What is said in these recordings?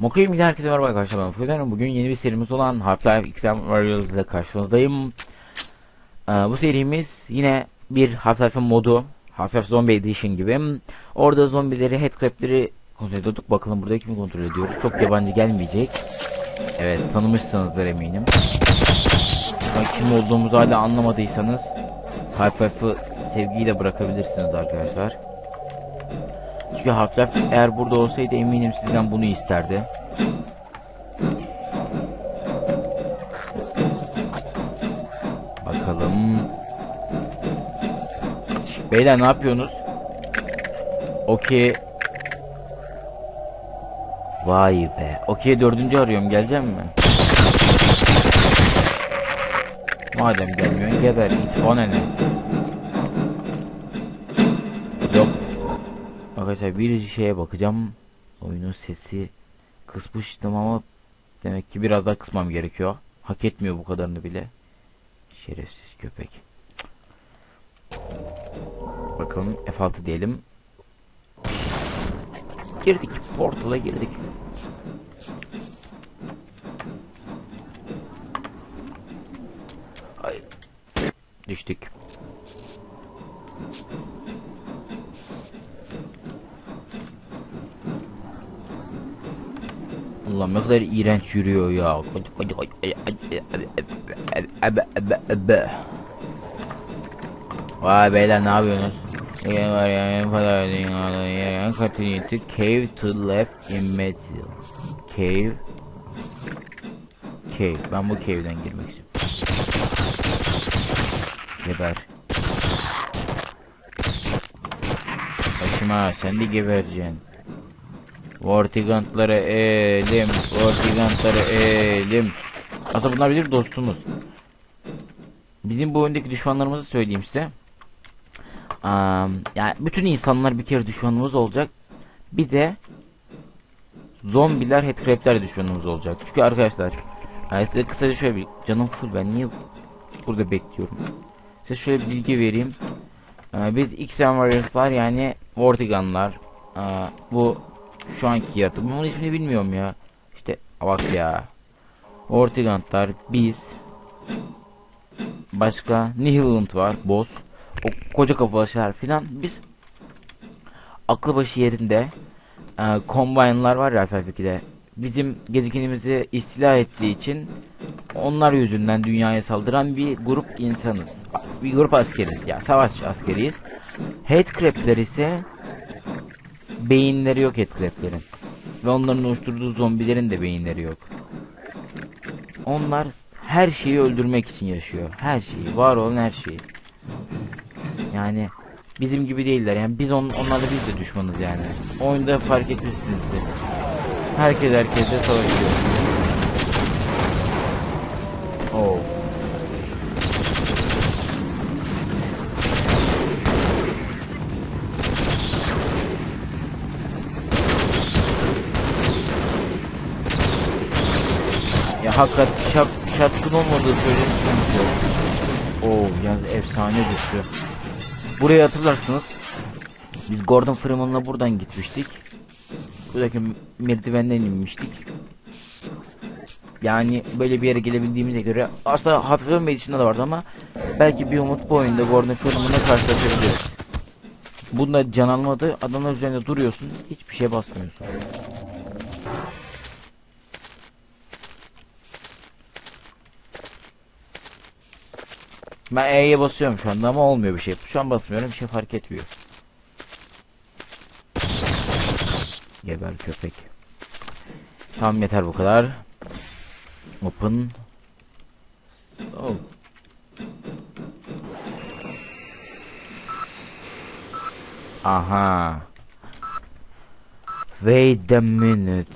Mokayım ile herkese merhaba arkadaşlar ben Furkan. Bugün yeni bir serimiz olan Half-Life XM Warriors ile karşınızdayım. Ee, bu serimiz yine bir Half-Life modu. Half-Life Zombie Edition gibi. Orada zombileri, headcrab'leri kontrol ediyorduk. Bakalım burada kimi kontrol ediyoruz. Çok yabancı gelmeyecek. Evet tanımışsınızdır eminim. Ama kim olduğumuzu hala anlamadıysanız Half-Life'ı sevgiyle bırakabilirsiniz arkadaşlar. Çünkü Half-Life eğer burada olsaydı eminim sizden bunu isterdi. Bakalım. Beyler ne yapıyorsunuz? Okey. Vay be. Okey dördüncü arıyorum. Gelecek mi? Madem gelmiyorsun geber git. Yok. Arkadaşlar bir şeye bakacağım. Oyunun sesi kısmıştım ama demek ki biraz daha kısmam gerekiyor. Hak etmiyor bu kadarını bile. Şerefsiz köpek. Bakalım F6 diyelim. Girdik. Portal'a girdik. Ay. Düştük. Allah'ım ne kadar iğrenç yürüyor ya. Vay beyler ne yapıyorsunuz? Continue to cave to left in metal. Cave. Cave. Ben bu cave'den girmek istiyorum. Geber. Başıma sen de gebereceksin. Vortigantları elim, Vortigantları elim. Aslında bunlar bir dostumuz. Bizim bu oyundaki düşmanlarımızı söyleyeyim size. Um, yani bütün insanlar bir kere düşmanımız olacak. Bir de zombiler, headcrab'ler düşmanımız olacak. Çünkü arkadaşlar yani size kısaca şöyle bir canım full ben niye burada bekliyorum. Size şöyle bir bilgi vereyim. Ee, biz XM Warriors'lar yani Vortiganlar ee, bu şu anki yaratık. Bunun ismini bilmiyorum ya. İşte bak ya. Ortigantlar, biz. Başka Nihilant var, boss. O koca kafalı şeyler filan. Biz aklı başı yerinde e, Combine'lar var ya FF2'de. Bizim gezegenimizi istila ettiği için onlar yüzünden dünyaya saldıran bir grup insanız. Bir grup askeriz ya. Savaş askeriyiz. Headcrab'ler ise beyinleri yok headcrab'lerin. Ve onların oluşturduğu zombilerin de beyinleri yok. Onlar her şeyi öldürmek için yaşıyor. Her şeyi, var olan her şeyi. Yani bizim gibi değiller. Yani biz on, onlarla biz de düşmanız yani. Oyunda fark etmişsinizdir. Herkes herkese savaşıyor. Oh. Ya hakikat şap, şatkın olmadığı söylemiştim. Oo yalnız efsane düştü. Burayı hatırlarsınız. Biz Gordon Freeman'la buradan gitmiştik. Buradaki merdivenden inmiştik. Yani böyle bir yere gelebildiğimize göre aslında hafif Medicine'da da vardı ama belki bir umut bu oyunda Gordon Freeman'la karşılaşabiliriz. Bunda can almadı. Adamlar üzerinde duruyorsun. Hiçbir şey basmıyorsun. Ben E'ye basıyorum şu anda ama olmuyor bir şey. Şu an basmıyorum bir şey fark etmiyor. Geber köpek. Tamam yeter bu kadar. Open. Oh. Aha. Wait a minute.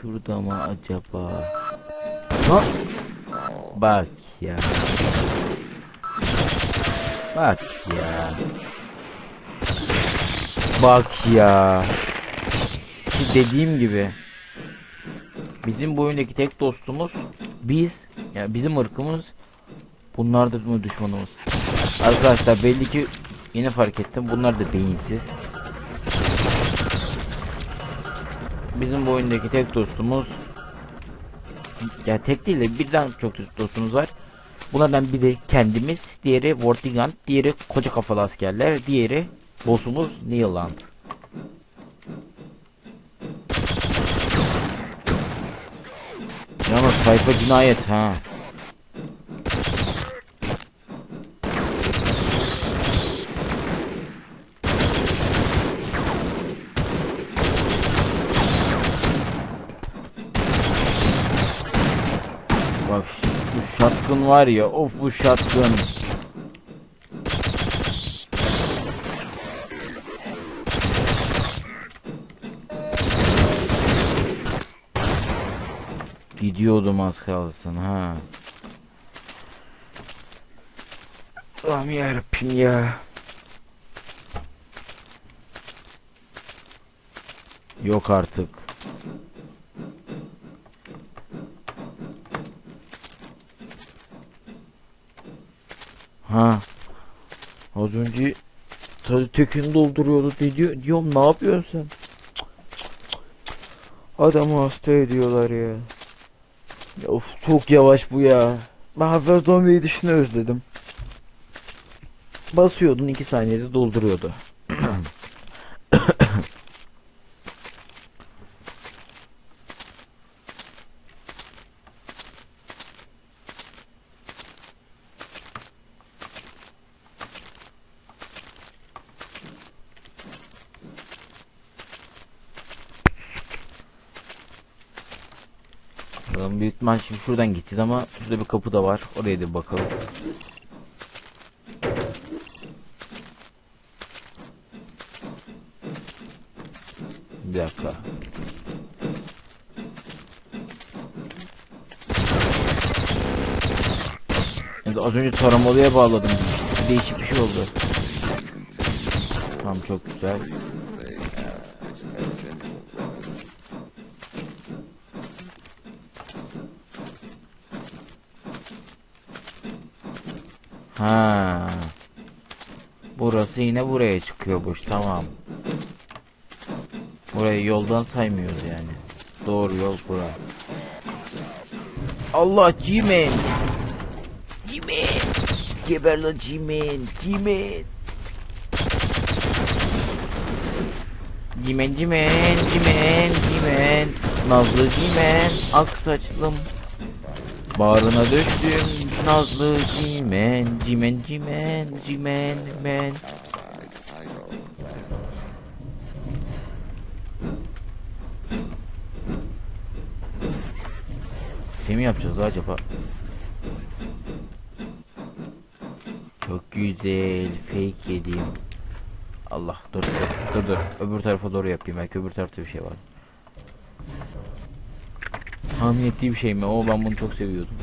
Şurada mı acaba? Ha? Bak ya. Bak ya. Bak ya. Dediğim gibi. Bizim bu oyundaki tek dostumuz biz. Yani bizim ırkımız. Bunlar da mı düşmanımız? Arkadaşlar belli ki yine fark ettim. Bunlar da beyinsiz. bizim bu oyundaki tek dostumuz ya tek değil de birden çok dostumuz var. Bunlardan biri kendimiz, diğeri Vortigand, diğeri koca kafalı askerler, diğeri boss'umuz Neilland. Yalnız sayfa cinayet ha. Bak şu- şatkın var ya of bu şatkın. Gidiyordum az kalsın ha. Allah'ım yarabbim ya. Yok artık. Ha. Az önce tökün dolduruyordu diyor, diyorum ne yapıyorsun sen? Adamı hasta ediyorlar ya. Ya Of çok yavaş bu ya. Ben hafif zombi dışını özledim. Basıyordun 2 saniyede dolduruyordu. Bakalım büyük ihtimal şimdi şuradan gideceğiz ama şurada bir kapı da var. Oraya da bakalım. Bir dakika. Yani az önce taramalıya bağladım. Değişik bir şey oldu. Tamam çok güzel. Ha. Burası yine buraya çıkıyormuş. Tamam. Burayı yoldan saymıyoruz yani. Doğru yol bura. Allah G-Man. G-Man. Geber lan G-Man. G-Man. G-Man, G-Man, G-Man, G-Man. Nazlı G-Man, ak saçlım. Bağrına düştüm nazlı cimen cimen cimen cimen men Şey mi yapacağız acaba? Çok güzel fake yedim. Allah dur dur dur dur öbür tarafa doğru yapayım belki öbür tarafta bir şey var. Tahmin ettiğim şey mi? O ben bunu çok seviyordum.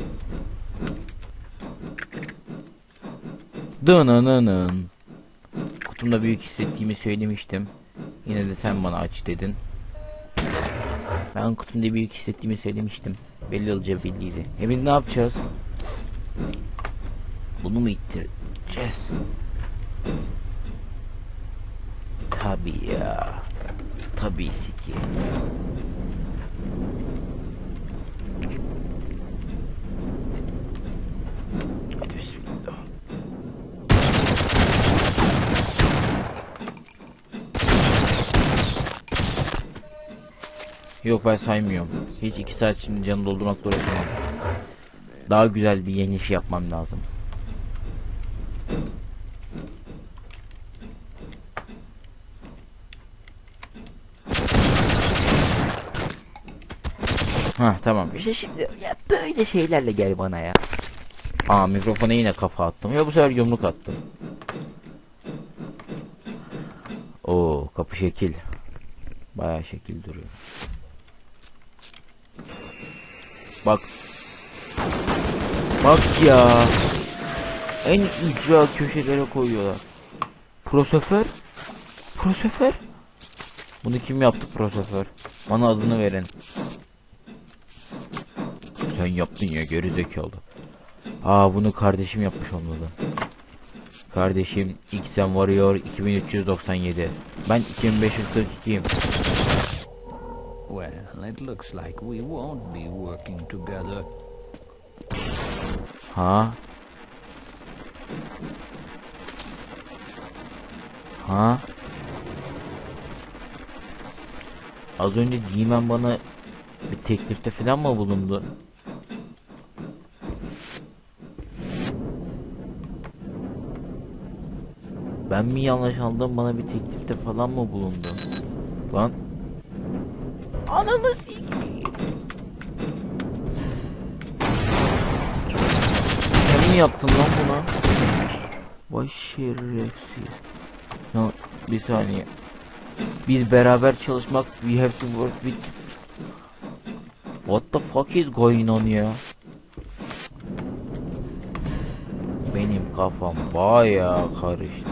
Dınınının. Kutumda büyük hissettiğimi söylemiştim. Yine de sen bana aç dedin. Ben kutumda büyük hissettiğimi söylemiştim. Belli olacağı belliydi. E biz ne yapacağız? Bunu mu ittireceğiz? Tabii ya. Tabii ki. Yok ben saymıyorum. Hiç iki saat şimdi canı doldurmakla uğraşamam. Daha güzel bir yeni iş yapmam lazım. Ha tamam. İşte şimdi ya böyle şeylerle gel bana ya. Aa mikrofona yine kafa attım. Ya bu sefer yumruk attım. Oo kapı şekil. Bayağı şekil duruyor. Bak. Bak ya. En ücra köşelere koyuyorlar. Prosoför? Prosoför? Bunu kim yaptı prosoför? Bana adını verin. Sen yaptın ya geri zekalı. Aa bunu kardeşim yapmış olmalı. Kardeşim XM Warrior 2397. Ben 2542'yim. Well, it looks like we won't be working together. Ha? Ha? Az önce G-Man bana bir teklifte falan mı bulundu? Ben mi yanlış anladım bana bir teklifte falan mı bulundu? Lan. Ananı. Sen mi yaptın lan buna? Vay şerefsiz. Ya, bir saniye. Biz beraber çalışmak we have to work with What the fuck is going on ya? Benim kafam bayağı karıştı.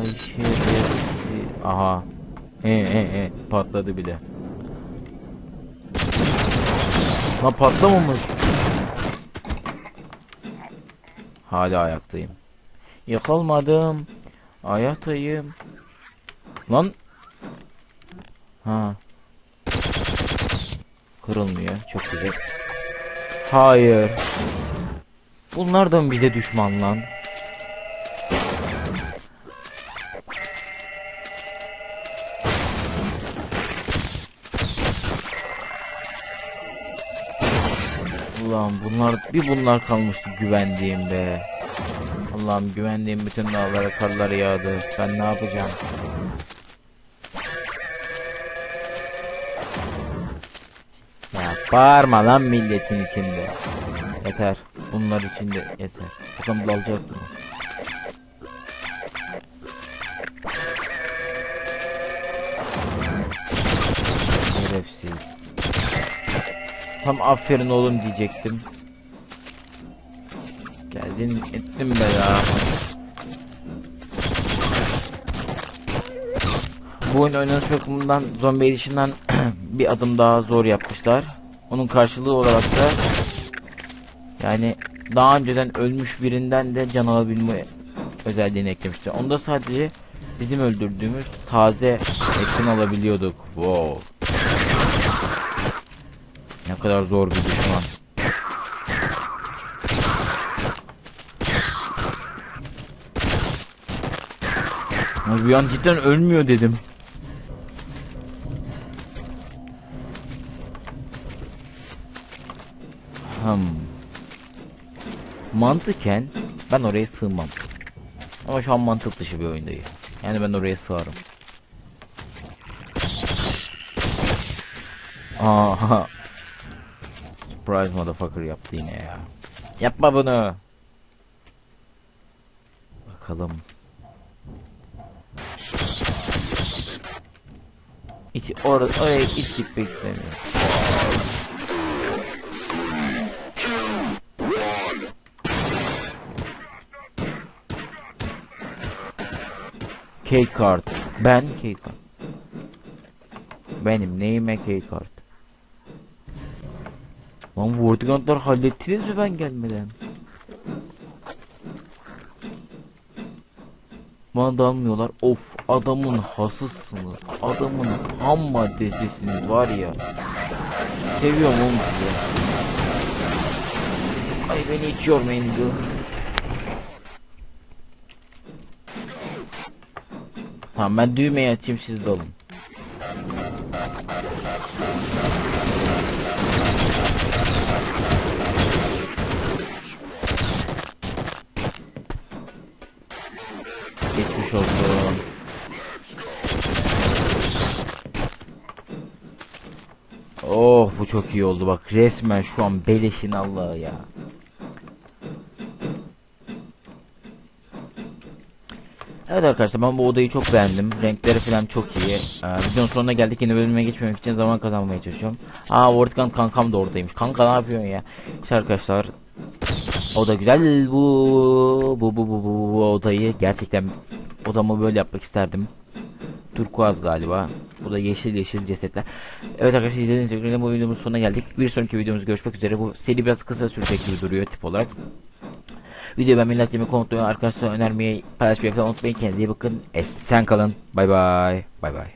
Ay şerefsiz. Aha. He he he patladı bile. Ha patlamamış. Hala ayaktayım. Yıkılmadım. Ayaktayım. Lan. Ha. Kırılmıyor. Çok güzel. Hayır. Bunlar da mı bize düşman lan? Ulan bunlar bir bunlar kalmıştı güvendiğim be. Allah'ım güvendiğim bütün dağlara karlar yağdı. Ben ne yapacağım? Ya bağırma lan milletin içinde. Yeter. Bunlar içinde yeter. Bakın bu alacak mı? Tam aferin oğlum diyecektim. Geldin ettim be ya. Bu oyun oynanış bakımından Zombie Edition'dan bir adım daha zor yapmışlar. Onun karşılığı olarak da yani daha önceden ölmüş birinden de can alabilme özelliğini eklemişler. Onda sadece bizim öldürdüğümüz taze etin alabiliyorduk. Wow. Kadar zor bir düşman. Bir an cidden ölmüyor dedim. Hmm. Mantıken ben oraya sığmam. Ama şu an mantık dışı bir oyundayım. Yani ben oraya sığarım. Aha. Surprise motherfucker yaptı yine ya. Yapma bunu. Bakalım. Hiç orada oraya hiç gitmek istemiyorum. Kart. Ben kart. Benim neyime kart. Lan Vortigantlar hallettiniz mi ben gelmeden? Bana dalmıyorlar. Of adamın hasısınız. Adamın ham maddesisiniz var ya. Seviyorum oğlum sizi. Ay beni hiç yormayın diyor. Tamam ben düğmeyi açayım siz de çok iyi oldu bak resmen şu an beleşin Allah'ı ya. Evet arkadaşlar ben bu odayı çok beğendim. Renkleri falan çok iyi. Ee, videonun sonuna geldik. Yeni bölüme geçmemek için zaman kazanmaya çalışıyorum. Aa Vortigan kankam da oradaymış. Kanka ne yapıyorsun ya? İşte arkadaşlar o da güzel. Bu bu bu bu bu, bu odayı gerçekten odamı böyle yapmak isterdim. Turkuaz galiba. Bu da yeşil yeşil cesetler. Evet arkadaşlar izlediğiniz için bu videomuzun sonuna geldik. Bir sonraki videomuzda görüşmek üzere. Bu seri biraz kısa sürecek gibi duruyor tip olarak. Videoyu ben millet yemek unutmayın. Arkadaşlar önermeyi paylaşmayı unutmayın. Kendinize iyi bakın. Esen kalın. Bay bay. Bay bay.